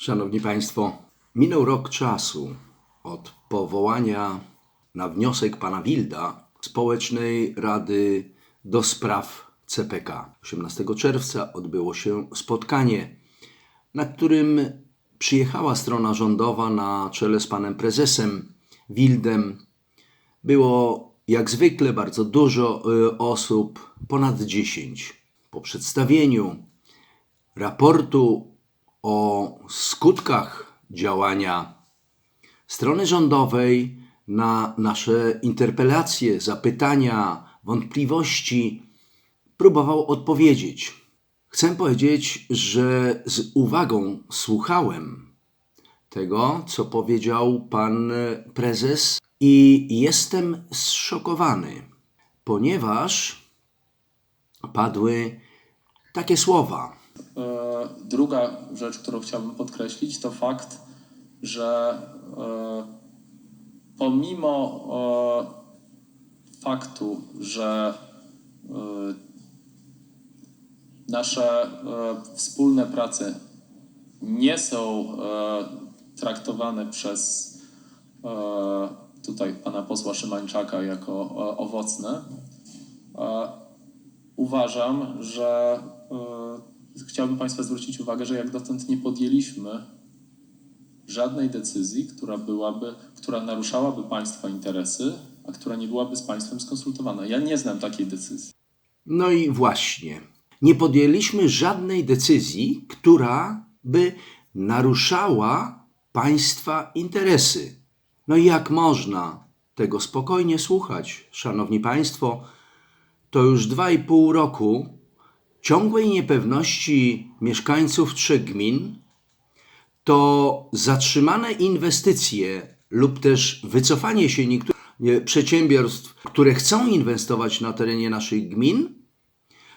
Szanowni Państwo, minął rok czasu od powołania na wniosek pana Wilda Społecznej Rady do Spraw CPK. 18 czerwca odbyło się spotkanie, na którym przyjechała strona rządowa na czele z panem prezesem Wildem. Było jak zwykle bardzo dużo y, osób, ponad 10. Po przedstawieniu raportu o skutkach działania strony rządowej na nasze interpelacje, zapytania, wątpliwości próbował odpowiedzieć. Chcę powiedzieć, że z uwagą słuchałem tego, co powiedział pan prezes, i jestem zszokowany, ponieważ padły takie słowa. E, Druga rzecz, którą chciałbym podkreślić, to fakt, że e, pomimo e, faktu, że nasze wspólne prace nie są traktowane przez tutaj pana posła Szymańczaka jako owocne, uważam, że chciałbym Państwa zwrócić uwagę, że jak dotąd nie podjęliśmy żadnej decyzji, która byłaby, która naruszałaby Państwa interesy, a która nie byłaby z Państwem skonsultowana. Ja nie znam takiej decyzji. No i właśnie, nie podjęliśmy żadnej decyzji, która by naruszała państwa interesy. No i jak można tego spokojnie słuchać, szanowni państwo? To już dwa i pół roku ciągłej niepewności mieszkańców trzech gmin, to zatrzymane inwestycje lub też wycofanie się niektórych nie, przedsiębiorstw, które chcą inwestować na terenie naszych gmin,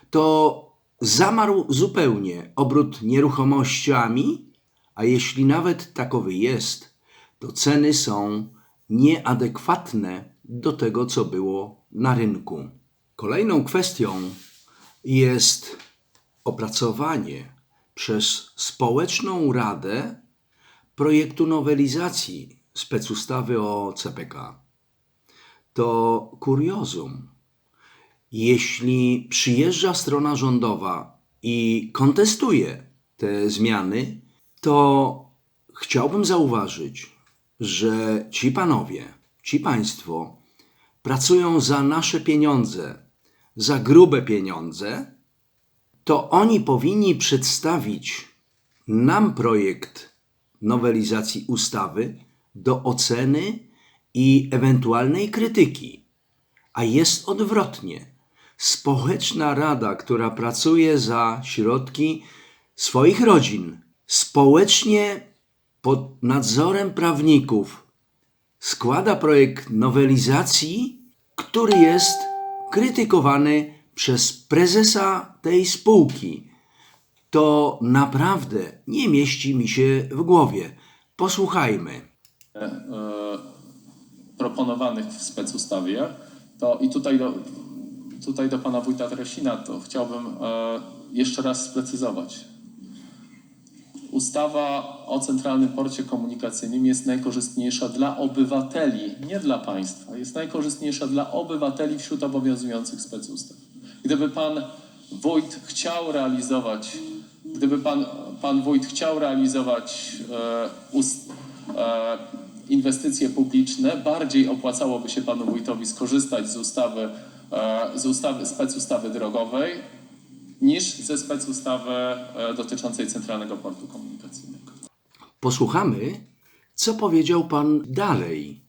to zamarł zupełnie obrót nieruchomościami, a jeśli nawet takowy jest, to ceny są nieadekwatne do tego, co było na rynku. Kolejną kwestią jest opracowanie przez Społeczną Radę projektu nowelizacji specustawy o CPK. To kuriozum. Jeśli przyjeżdża strona rządowa i kontestuje te zmiany, to chciałbym zauważyć, że ci panowie, ci państwo pracują za nasze pieniądze, za grube pieniądze, to oni powinni przedstawić nam projekt nowelizacji ustawy do oceny i ewentualnej krytyki. A jest odwrotnie. Społeczna rada, która pracuje za środki swoich rodzin, społecznie pod nadzorem prawników, składa projekt nowelizacji, który jest krytykowany przez prezesa tej spółki. To naprawdę nie mieści mi się w głowie. Posłuchajmy. e, proponowanych w specustawie, to i tutaj do, tutaj do pana wójta Tresina to chciałbym e, jeszcze raz sprecyzować. Ustawa o Centralnym Porcie Komunikacyjnym jest najkorzystniejsza dla obywateli, nie dla państwa. Jest najkorzystniejsza dla obywateli wśród obowiązujących specustaw. Gdyby pan wójt chciał realizować, gdyby pan, pan wójt chciał realizować e, ust, e, inwestycje publiczne, bardziej opłacałoby się panu wójtowi skorzystać z ustawy, e, z ustawy, specustawy drogowej niż ze specustawy e, dotyczącej Centralnego Portu Komunikacyjnego. Posłuchamy, co powiedział Pan dalej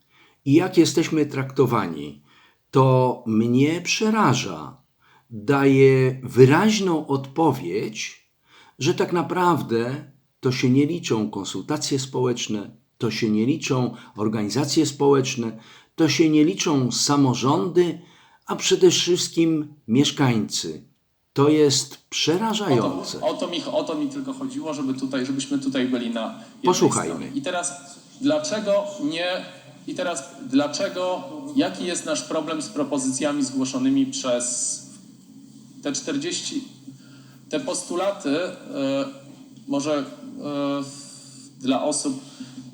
i jak jesteśmy traktowani. To mnie przeraża. Daje wyraźną odpowiedź, że tak naprawdę to się nie liczą konsultacje społeczne, to się nie liczą organizacje społeczne, to się nie liczą samorządy, a przede wszystkim mieszkańcy. To jest O przerażające. to, o, to mi, o to mi tylko chodziło, żeby tutaj, żebyśmy tutaj byli na jednej Posłuchajmy. stronie. I teraz dlaczego nie i teraz dlaczego jaki jest nasz problem z propozycjami zgłoszonymi przez te 40 te postulaty e, może e, Dla osób,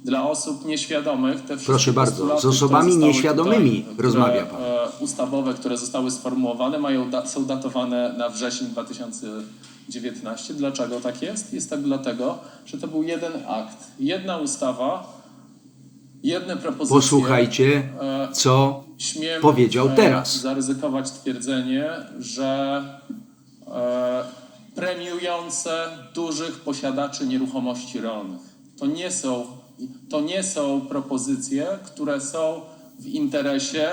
dla osób nieświadomych, te wszystkie Proszę bardzo, z osobami nieświadomymi tutaj, rozmawia pan. e, Ustawowe, które zostały sformułowane, mają, są datowane na wrzesień 2019. Dlaczego tak jest? Jest tak dlatego, że to był jeden akt, jedna ustawa. Posłuchajcie, e, co powiedział e, teraz. zaryzykować twierdzenie, że e, premiujące dużych posiadaczy nieruchomości rolnych. To nie są, to nie są propozycje, które są w interesie,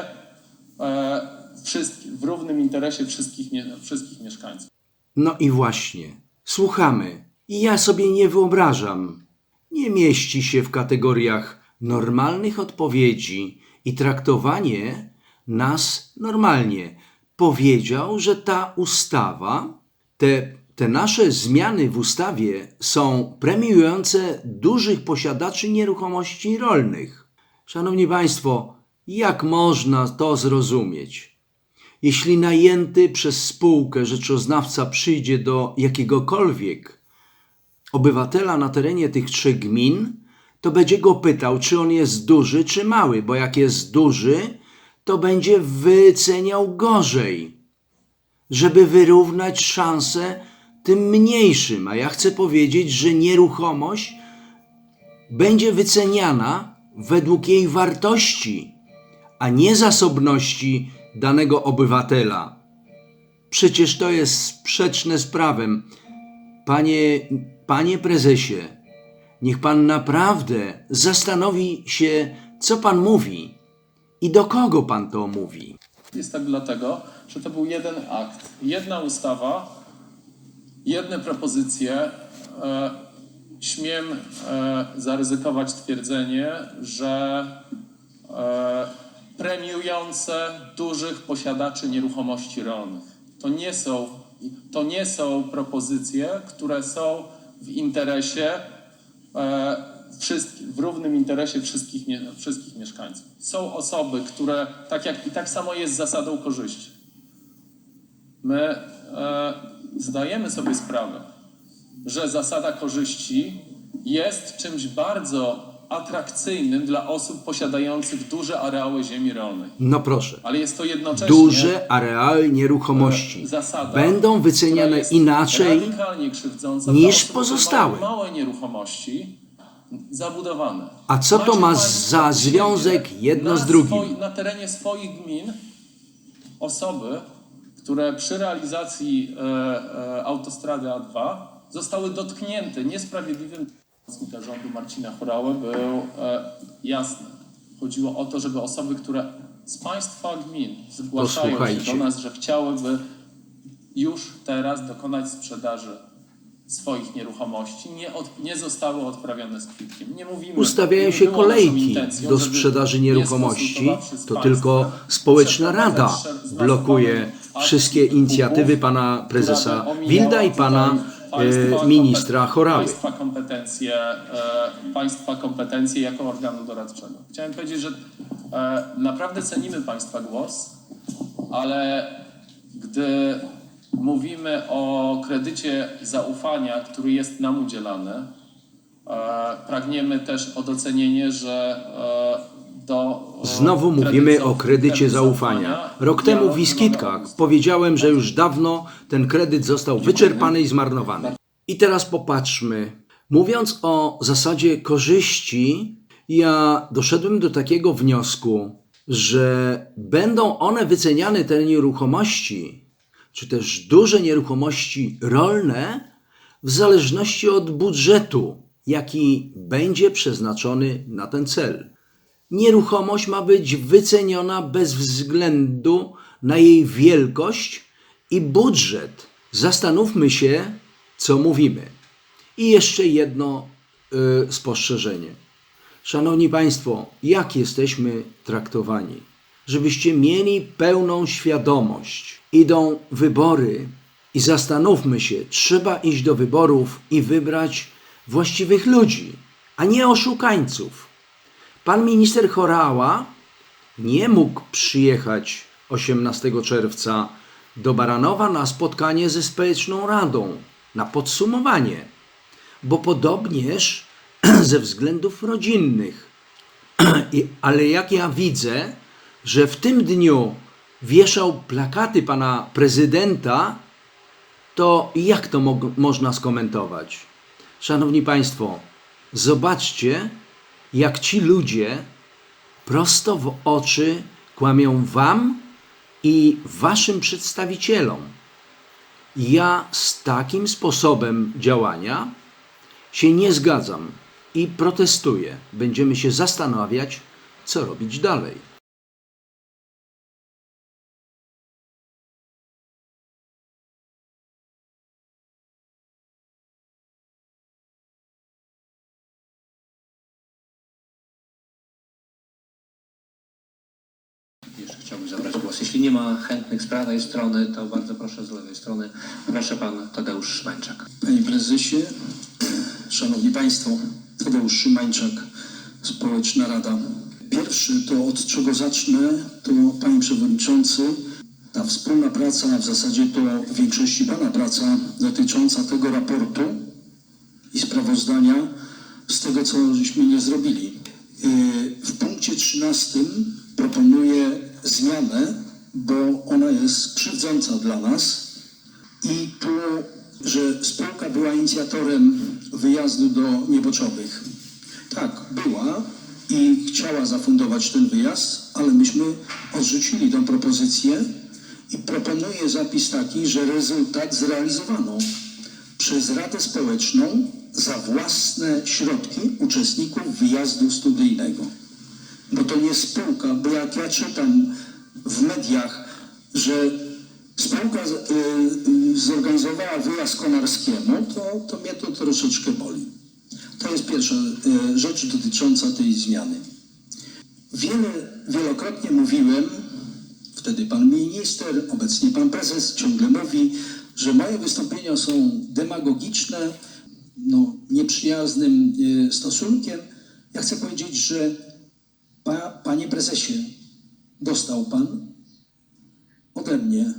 w równym interesie wszystkich, wszystkich mieszkańców. No i właśnie, słuchamy. I ja sobie nie wyobrażam. Nie mieści się w kategoriach normalnych odpowiedzi i traktowanie nas normalnie. Powiedział, że ta ustawa, te, te nasze zmiany w ustawie są premiujące dużych posiadaczy nieruchomości rolnych. Szanowni Państwo, jak można to zrozumieć? Jeśli najęty przez spółkę rzeczoznawca przyjdzie do jakiegokolwiek obywatela na terenie tych trzech gmin, to będzie go pytał, czy on jest duży, czy mały, bo jak jest duży, to będzie wyceniał gorzej, żeby wyrównać szanse tym mniejszym. A ja chcę powiedzieć, że nieruchomość będzie wyceniana według jej wartości, a nie zasobności danego obywatela. Przecież to jest sprzeczne z prawem. Panie, panie prezesie, niech pan naprawdę zastanowi się, co pan mówi i do kogo pan to mówi. Jest tak dlatego, że to był jeden akt, jedna ustawa, jedne propozycje. E, śmiem e, zaryzykować twierdzenie, że e, premiujące dużych posiadaczy nieruchomości rolnych. To nie są, to nie są propozycje, które są w interesie w równym interesie wszystkich, wszystkich mieszkańców. Są osoby, które, tak jak i tak samo jest zasadą korzyści. My e, zdajemy sobie sprawę, że zasada korzyści jest czymś bardzo atrakcyjnym dla osób posiadających duże areały ziemi rolnej. No proszę. Ale jest to jednocześnie Duże areały nieruchomości zasada, będą wyceniane inaczej niż pozostałe. Małe nieruchomości zabudowane. A co to Macie ma państwo za związek jedno z drugim? swoi- na terenie swoich gmin osoby, które przy realizacji e, e, autostrady A2 zostały dotknięte niesprawiedliwym pełnomocnika rządu Marcina Chorały był e, jasny. Chodziło o to, żeby osoby, które z państwa gmin zgłaszają się do nas, że chciałyby już teraz dokonać sprzedaży swoich nieruchomości, nie, od, nie zostały odprawione z kwitkiem. Nie mówimy, Ustawiają się kolejki intencją, do sprzedaży nie nieruchomości. To tylko społeczna rada blokuje wszystkie inicjatywy pana prezesa Wilda i pana państwa e, ministra kompet- Chorały. Państwa kompetencje, e, państwa kompetencje jako organu doradczego. Chciałem powiedzieć, że e, naprawdę cenimy państwa głos, ale gdy mówimy o kredycie zaufania, który jest nam udzielany, pragniemy też o docenienie, że Znowu kredyt mówimy o kredycie zaufania. Rok temu w Iskitkach powiedziałem, że już dawno ten kredyt został wyczerpany i zmarnowany. I teraz popatrzmy. Mówiąc o zasadzie korzyści, ja doszedłem do takiego wniosku, że będą one wyceniane, te nieruchomości, czy też duże nieruchomości rolne, w zależności od budżetu, jaki będzie przeznaczony na ten cel. Nieruchomość ma być wyceniona bez względu na jej wielkość i budżet. Zastanówmy się, co mówimy. I jeszcze jedno y, spostrzeżenie. Szanowni Państwo, jak jesteśmy traktowani? Żebyście mieli pełną świadomość. Idą wybory i zastanówmy się, trzeba iść do wyborów i wybrać właściwych ludzi, a nie oszukańców. Pan minister Chorała nie mógł przyjechać 18 czerwca do Baranowa na spotkanie ze społeczną radą, na podsumowanie, bo podobnież ze względów rodzinnych. Ale jak ja widzę, że w tym dniu wieszał plakaty pana prezydenta, to jak to mo- można skomentować? Szanowni Państwo, zobaczcie, jak ci ludzie prosto w oczy kłamią Wam i Waszym przedstawicielom. Ja z takim sposobem działania się nie zgadzam i protestuję. Będziemy się zastanawiać, co robić dalej. Chętnych z prawej strony, to bardzo proszę z lewej strony. Proszę pan Tadeusz Szmańczak. Panie Prezesie, Szanowni Państwo, Tadeusz Szymańczak, Społeczna Rada. Pierwszy to od czego zacznę, to Panie Przewodniczący, ta wspólna praca, w zasadzie to w większości Pana praca dotycząca tego raportu i sprawozdania z tego, co żeśmy nie zrobili. Yy, W punkcie 13 proponuję zmianę, bo ona jest krzywdząca dla nas. I tu, że spółka była inicjatorem wyjazdu do Nieboczowych. Tak, była i chciała zafundować ten wyjazd, ale myśmy odrzucili tę propozycję i proponuję zapis taki, że rezultat zrealizowano przez Radę Społeczną za własne środki uczestników wyjazdu studyjnego. Bo to nie spółka, bo jak ja czytam w mediach, że spółka y, y, zorganizowała wyjazd konarskiemu, to, to mnie to troszeczkę boli. To jest pierwsza y, rzecz dotycząca tej zmiany. Wiele, wielokrotnie mówiłem, wtedy pan minister, obecnie pan prezes ciągle mówi, że moje wystąpienia są demagogiczne, no, nieprzyjaznym stosunkiem. Ja chcę powiedzieć, że pa, panie prezesie, dostał pan ode mnie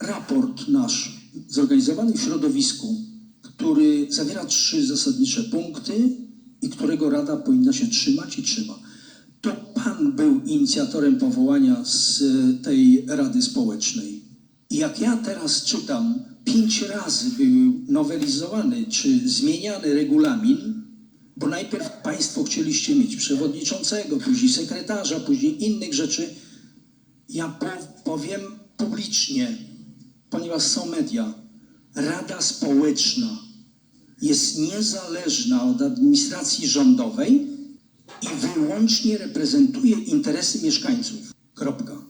raport nasz zorganizowany w środowisku, który zawiera trzy zasadnicze punkty i którego Rada powinna się trzymać i trzyma. To Pan był inicjatorem powołania z tej Rady Społecznej. I jak ja teraz czytam, pięć razy był nowelizowany czy zmieniany regulamin, bo najpierw Państwo chcieliście mieć przewodniczącego, później sekretarza, później innych rzeczy. Ja po- powiem publicznie, ponieważ są media, Rada Społeczna jest niezależna od administracji rządowej i wyłącznie reprezentuje interesy mieszkańców. Kropka.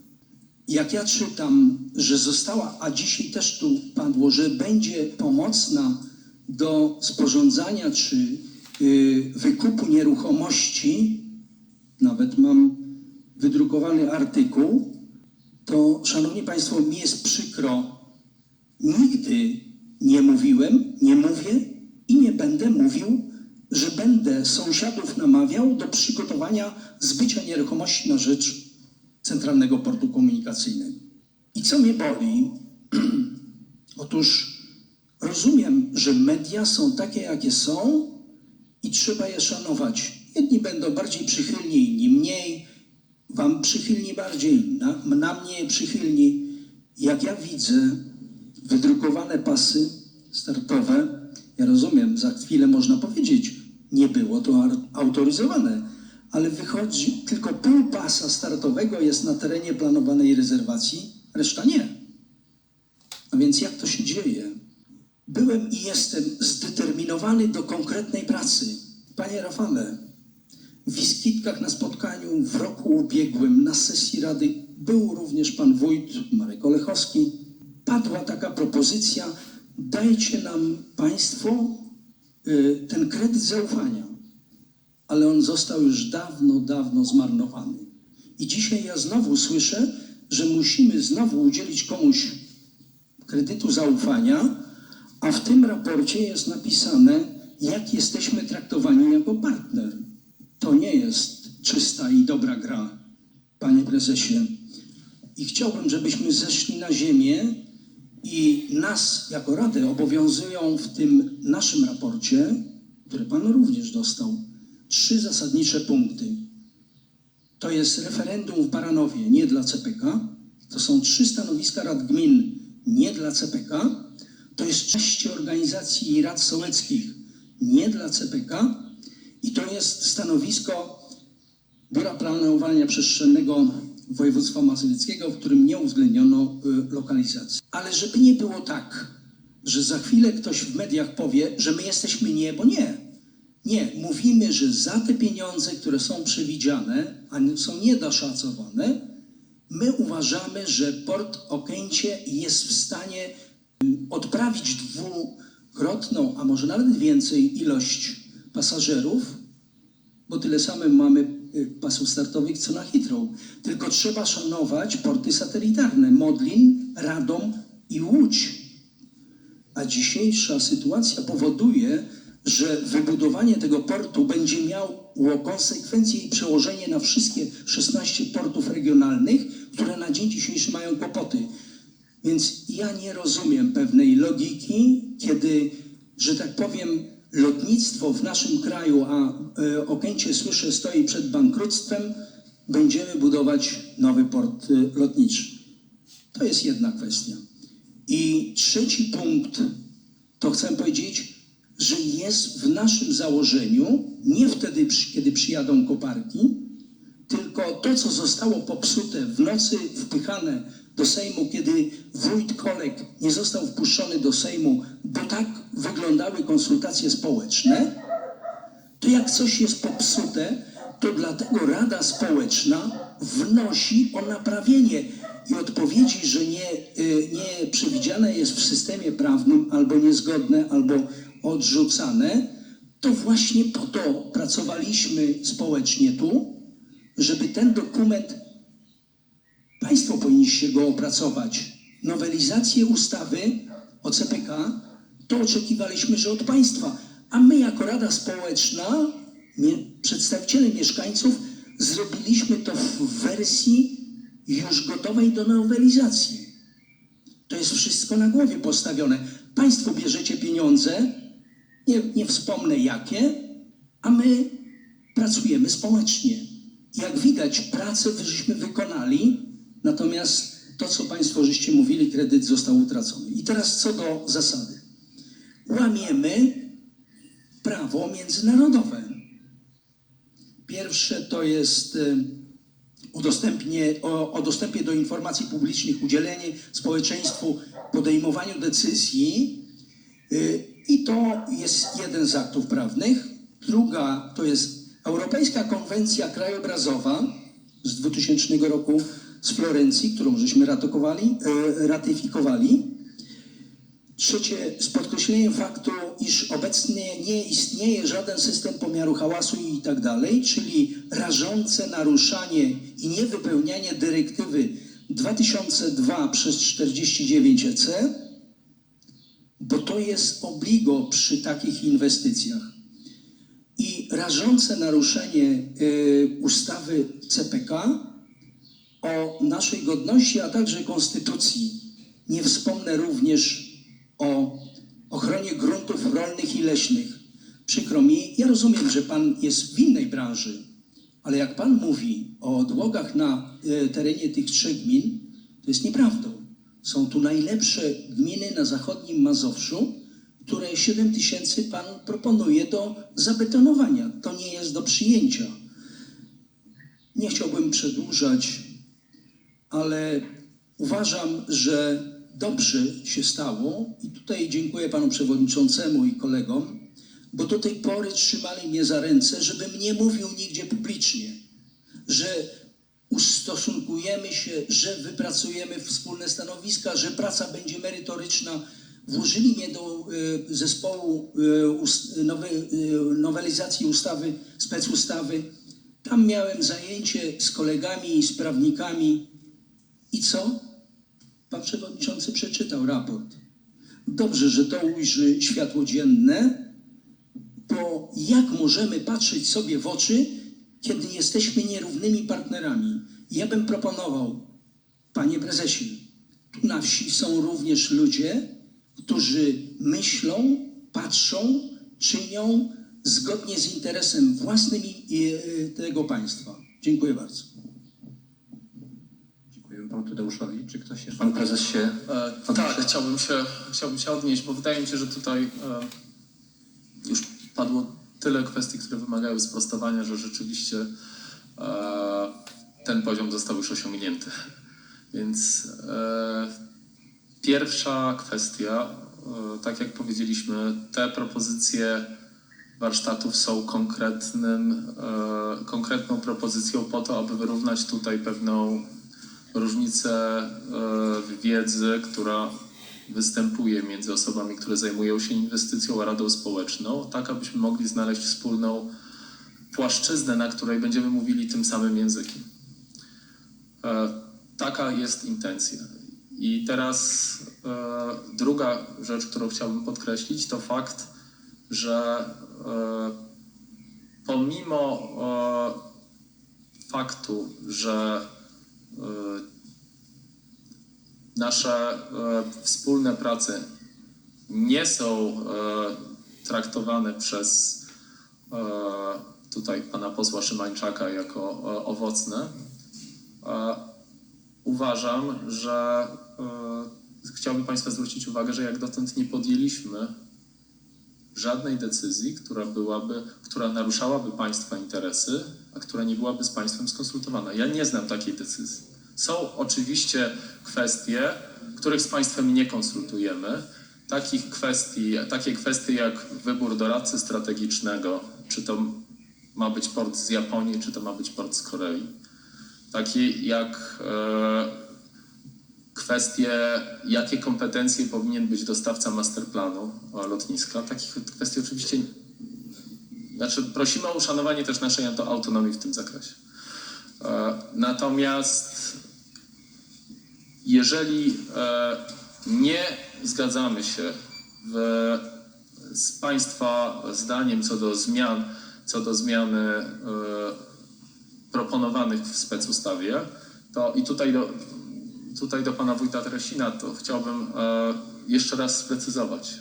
Jak ja czytam, że została, a dzisiaj też tu padło, że będzie pomocna do sporządzania czy wykupu nieruchomości, nawet mam wydrukowany artykuł, to szanowni Państwo, mi jest przykro. Nigdy nie mówiłem, nie mówię i nie będę mówił, że będę sąsiadów namawiał do przygotowania zbycia nieruchomości na rzecz Centralnego Portu Komunikacyjnego. I co mnie boli? Otóż rozumiem, że media są takie, jakie są i trzeba je szanować. Jedni będą bardziej przychylni, inni mniej. Wam przychylni bardziej, na, na mnie przychylni. Jak ja widzę wydrukowane pasy startowe, ja rozumiem, za chwilę można powiedzieć, nie było to autoryzowane, ale wychodzi, tylko pół pasa startowego jest na terenie planowanej rezerwacji, reszta nie. A więc jak to się dzieje? Byłem i jestem zdeterminowany do konkretnej pracy. Panie Rafale, w Wiskitkach na spotkaniu w roku ubiegłym na sesji Rady był również pan wójt Marek Olechowski. Padła taka propozycja, dajcie nam państwo y, ten kredyt zaufania. Ale on został już dawno, dawno zmarnowany. I dzisiaj ja znowu słyszę, że musimy znowu udzielić komuś kredytu zaufania, a w tym raporcie jest napisane, jak jesteśmy traktowani jako partner. To nie jest czysta i dobra gra, panie prezesie. I chciałbym, żebyśmy zeszli na ziemię i nas jako Radę obowiązują w tym naszym raporcie które Pan również dostał, trzy zasadnicze punkty. To jest referendum w Baranowie, nie dla CPK. To są trzy stanowiska rad gmin, nie dla CPK. To jest 13 organizacji i rad sołeckich, nie dla CPK. I to jest stanowisko Biura Planowania Przestrzennego Województwa Mazowieckiego, w którym nie uwzględniono y, lokalizacji. Ale żeby nie było tak, że za chwilę ktoś w mediach powie, że my jesteśmy nie, bo nie. Nie, mówimy, że za te pieniądze, które są przewidziane, a są niedoszacowane, my uważamy, że port Okęcie jest w stanie odprawić dwukrotną, a może nawet więcej ilość pasażerów, bo tyle samym mamy y, pasów startowych co na Heathrow. Tylko trzeba szanować porty satelitarne Modlin, Radom i Łódź. A dzisiejsza sytuacja powoduje, że wybudowanie tego portu będzie miało konsekwencje i przełożenie na wszystkie 16 portów regionalnych, które na dzień dzisiejszy mają kłopoty. Więc ja nie rozumiem pewnej logiki, kiedy, że tak powiem, lotnictwo w naszym kraju, a e, Okęcie słyszę stoi przed bankructwem, będziemy budować nowy port e, lotniczy. To jest jedna kwestia. I trzeci punkt, to chcę powiedzieć, że jest w naszym założeniu, nie wtedy, kiedy przyjadą koparki, tylko to, co zostało popsute w nocy wpychane do Sejmu, kiedy wójt Kolek nie został wpuszczony do Sejmu, bo tak wyglądały konsultacje społeczne, to jak coś jest popsute, to dlatego Rada Społeczna wnosi o naprawienie i odpowiedzi, że nie, y, nie przewidziane jest w systemie prawnym albo niezgodne, albo odrzucane, to właśnie po to pracowaliśmy społecznie tu, żeby ten dokument Państwo powinniście go opracować. Nowelizację ustawy o CPK to oczekiwaliśmy, że od Państwa. A my jako Rada Społeczna, przedstawiciele mieszkańców, zrobiliśmy to w wersji już gotowej do nowelizacji. To jest wszystko na głowie postawione. Państwo bierzecie pieniądze, nie, nie wspomnę jakie, a my pracujemy społecznie. Jak widać, pracę żeśmy wykonali, natomiast to, co Państwo żeście mówili, kredyt został utracony. I teraz co do zasady. Łamiemy prawo międzynarodowe. Pierwsze to jest e, o, o dostępie do informacji publicznych, udzielenie społeczeństwu, podejmowaniu decyzji. Y, I to jest jeden z aktów prawnych. Druga to jest Europejska Konwencja Krajobrazowa z 2000 roku z Florencji, którą żeśmy ratyfikowali. y, ratyfikowali. Trzecie, z podkreśleniem faktu, iż obecnie nie istnieje żaden system pomiaru hałasu i tak dalej, czyli rażące naruszanie i niewypełnianie dyrektywy 2002 przez 49 EC, bo to jest obligo przy takich inwestycjach. I rażące naruszenie y, ustawy CPK o naszej godności, a także konstytucji. Nie wspomnę również o ochronie gruntów rolnych i leśnych. Przykro mi, ja rozumiem, że Pan jest w innej branży, ale jak Pan mówi o odłogach na e, terenie tych trzech gmin, to jest nieprawdą. Są tu najlepsze gminy na zachodnim Mazowszu, które 7 tysięcy Pan proponuje do zabetonowania. To nie jest do przyjęcia. Nie chciałbym przedłużać, ale uważam, że dobrze się stało i tutaj dziękuję panu przewodniczącemu i kolegom, bo do tej pory trzymali mnie za ręce, żebym nie mówił nigdzie publicznie, że ustosunkujemy się, że wypracujemy wspólne stanowiska, że praca będzie merytoryczna. Włożyli mnie do y, zespołu nowe, y, nowelizacji ustawy, specustawy. Tam miałem zajęcie z kolegami i z prawnikami. I co? Pan przewodniczący przeczytał raport. Dobrze, że to ujrzy światło dzienne, bo jak możemy patrzeć sobie w oczy, kiedy jesteśmy nierównymi partnerami? Ja bym proponował, panie prezesie, tu na wsi są również ludzie, którzy myślą, patrzą, czynią zgodnie z interesem własnym e, tego państwa. Dziękuję bardzo. Dziękuję panu Tadeuszowi. Czy ktoś jeszcze? Pan prezes się... E, tak, chciałbym się, chciałbym się odnieść, bo wydaje mi się, że tutaj e, już padło tyle kwestii, które wymagają sprostowania, że rzeczywiście e, ten poziom został już osiągnięty. Więc e, pierwsza kwestia, e, tak jak powiedzieliśmy, te propozycje warsztatów są konkretnym, e, konkretną propozycją po to, aby wyrównać tutaj pewną różnicę e, wiedzy, która występuje między osobami, które zajmują się inwestycją, a Radą Społeczną, tak abyśmy mogli znaleźć wspólną płaszczyznę, na której będziemy mówili tym samym językiem. Taka jest intencja. I teraz e, druga rzecz, którą chciałbym podkreślić, to fakt, że e, pomimo e, faktu, że e, nasze e, wspólne prace nie są e, traktowane przez e, tutaj pana posła Szymańczaka jako e, owocne, e, uważam, że chciałbym Państwa zwrócić uwagę, że jak dotąd nie podjęliśmy żadnej decyzji, która byłaby, która naruszałaby Państwa interesy, a która nie byłaby z Państwem skonsultowana. Ja nie znam takiej decyzji. Są oczywiście kwestie, których z Państwem nie konsultujemy. Takich kwestii, takie kwestie jak wybór doradcy strategicznego, czy to ma być port z Japonii, czy to ma być port z Korei. Takie jak e, kwestie, jakie kompetencje powinien być dostawca masterplanu lotniska. Takich kwestii oczywiście, znaczy prosimy o uszanowanie też naszej auto- autonomii w tym zakresie. E, Natomiast jeżeli e, nie zgadzamy się w, z Państwa zdaniem co do zmian, co do zmiany e, proponowanych w specustawie, to i tutaj do, tutaj do pana wójta Teresina to chciałbym e, jeszcze raz sprecyzować.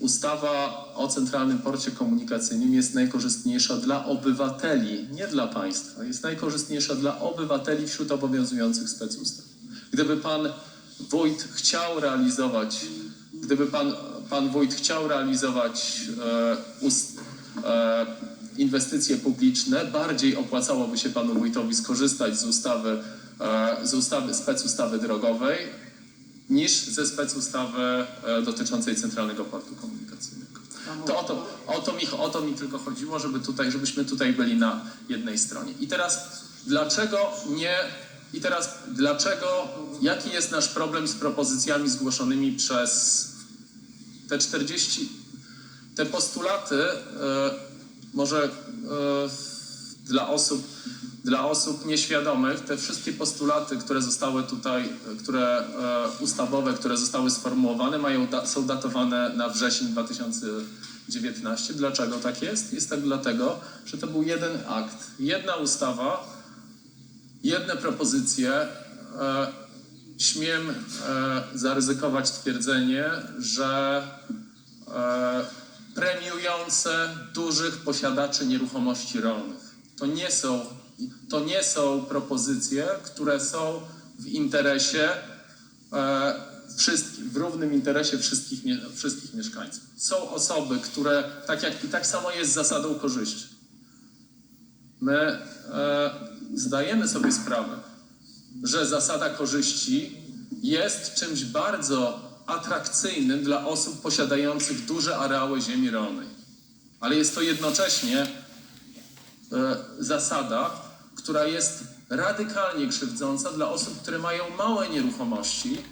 Ustawa o Centralnym Porcie Komunikacyjnym jest najkorzystniejsza dla obywateli, nie dla państwa. Jest najkorzystniejsza dla obywateli wśród obowiązujących specustaw. Gdyby pan wójt chciał realizować, gdyby pan, pan wójt chciał realizować e, ust, e, inwestycje publiczne, bardziej opłacałoby się panu wójtowi skorzystać z ustawy, z ustawy specustawy drogowej, niż ze specustawy e, dotyczącej Centralnego Portu Komunikacyjnego. To o to, o, to mi, o to mi tylko chodziło, żeby tutaj, żebyśmy tutaj byli na jednej stronie. I teraz dlaczego nie, i teraz dlaczego, jaki jest nasz problem z propozycjami zgłoszonymi przez te 40, te postulaty, e, może e, dla osób, dla osób nieświadomych, te wszystkie postulaty, które zostały tutaj, e, które e, ustawowe, które zostały sformułowane, mają, są datowane na wrzesień 2019. Dlaczego tak jest? Jest tak dlatego, że to był jeden akt, jedna ustawa, jedne propozycje. E, śmiem zaryzykować twierdzenie, że premiujące dużych posiadaczy nieruchomości rolnych. To nie są, to nie są propozycje, które są w interesie e, wszystkich, w równym interesie wszystkich, wszystkich mieszkańców. Są osoby, które, tak jak i tak samo jest zasadą korzyści. My e, zdajemy sobie sprawę, że zasada korzyści jest czymś bardzo atrakcyjnym dla osób posiadających duże areały ziemi rolnej. Ale jest to jednocześnie e, zasada, która jest radykalnie krzywdząca dla osób, które mają małe nieruchomości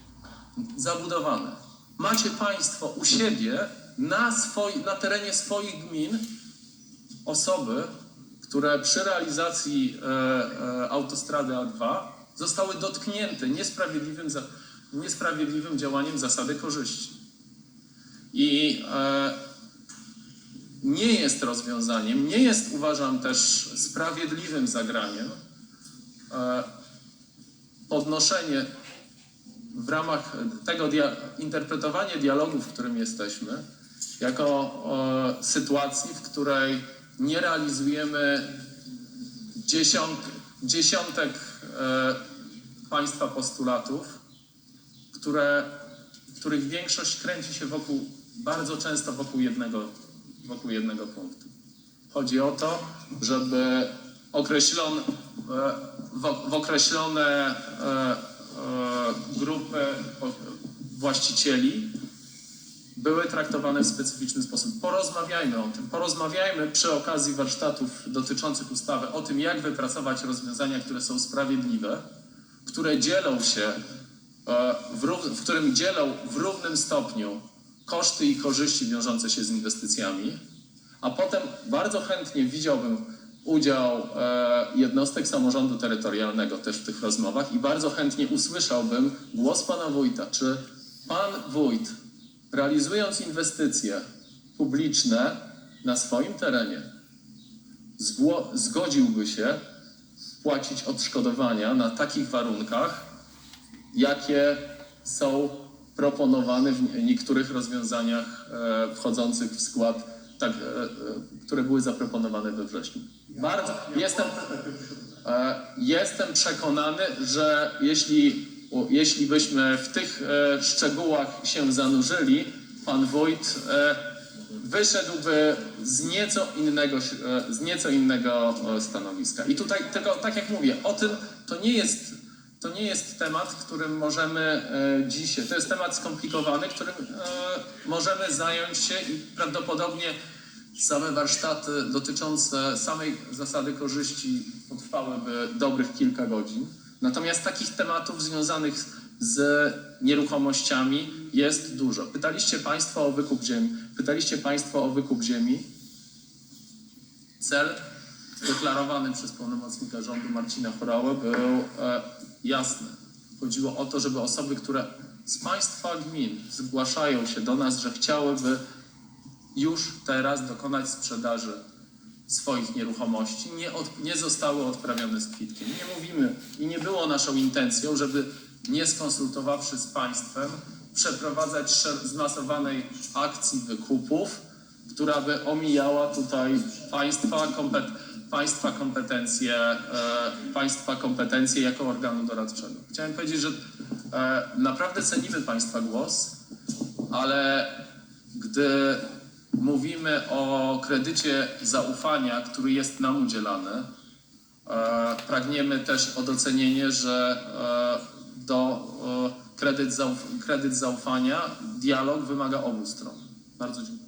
zabudowane. Macie Państwo u siebie na, swoi, na terenie swoich gmin osoby, które przy realizacji e, e, autostrady A2 zostały dotknięte niesprawiedliwym, za, niesprawiedliwym działaniem zasady korzyści. I e, nie jest rozwiązaniem, nie jest uważam też sprawiedliwym zagraniem e, podnoszenie w ramach tego dia- interpretowanie dialogu, w którym jesteśmy, jako e, sytuacji, w której nie realizujemy dziesiąt, dziesiątek e, państwa postulatów, które, których większość kręci się wokół, bardzo często wokół jednego, wokół jednego punktu. Chodzi o to, żeby określon, e, w, określone e, e, grupy właścicieli były traktowane w specyficzny sposób. Porozmawiajmy o tym. Porozmawiajmy przy okazji warsztatów dotyczących ustawy o tym, jak wypracować rozwiązania, które są sprawiedliwe, które dzielą się, e, w, w którym dzielą w równym stopniu koszty i korzyści wiążące się z inwestycjami, a potem bardzo chętnie widziałbym udział e, jednostek samorządu terytorialnego też w tych rozmowach i bardzo chętnie usłyszałbym głos pana wójta. Czy pan wójt, realizując inwestycje publiczne na swoim terenie, zgodziłby się płacić odszkodowania na takich warunkach, jakie są proponowane w niektórych rozwiązaniach e, wchodzących w skład, tak, e, e, które były zaproponowane we wrześniu. Bardzo jestem, jestem przekonany, że jeśli, jeśli byśmy w tych szczegółach się zanurzyli, pan wójt wyszedłby z nieco innego, z nieco innego stanowiska. I tutaj tylko, tak jak mówię, o tym to nie jest, to nie jest temat, którym możemy e, dzisiaj, to jest temat skomplikowany, którym e, możemy zająć się i prawdopodobnie same warsztaty dotyczące samej zasady korzyści potrwałyby dobrych kilka godzin. Natomiast takich tematów związanych z nieruchomościami jest dużo. Pytaliście Państwo o wykup ziemi. Pytaliście Państwo o wykup ziemi. Cel deklarowany przez pełnomocnika rządu Marcina Chorałę był e, jasny. Chodziło o to, żeby osoby, które z państwa gmin zgłaszają się do nas, że chciałyby już teraz dokonać sprzedaży swoich nieruchomości, nie, od, nie zostały odprawione z kwitkiem. Nie mówimy i nie było naszą intencją, żeby nie skonsultowawszy z państwem, przeprowadzać zmasowanej akcji wykupów, która by omijała tutaj państwa, kompet, państwa, kompetencje, e, państwa kompetencje jako organu doradczego. Chciałem powiedzieć, że e, naprawdę cenimy Państwa głos, ale gdy mówimy o kredycie zaufania, który jest nam udzielany, e, pragniemy też o docenienie, że do kredyt, kredyt zaufania dialog wymaga obu stron. Bardzo dziękuję.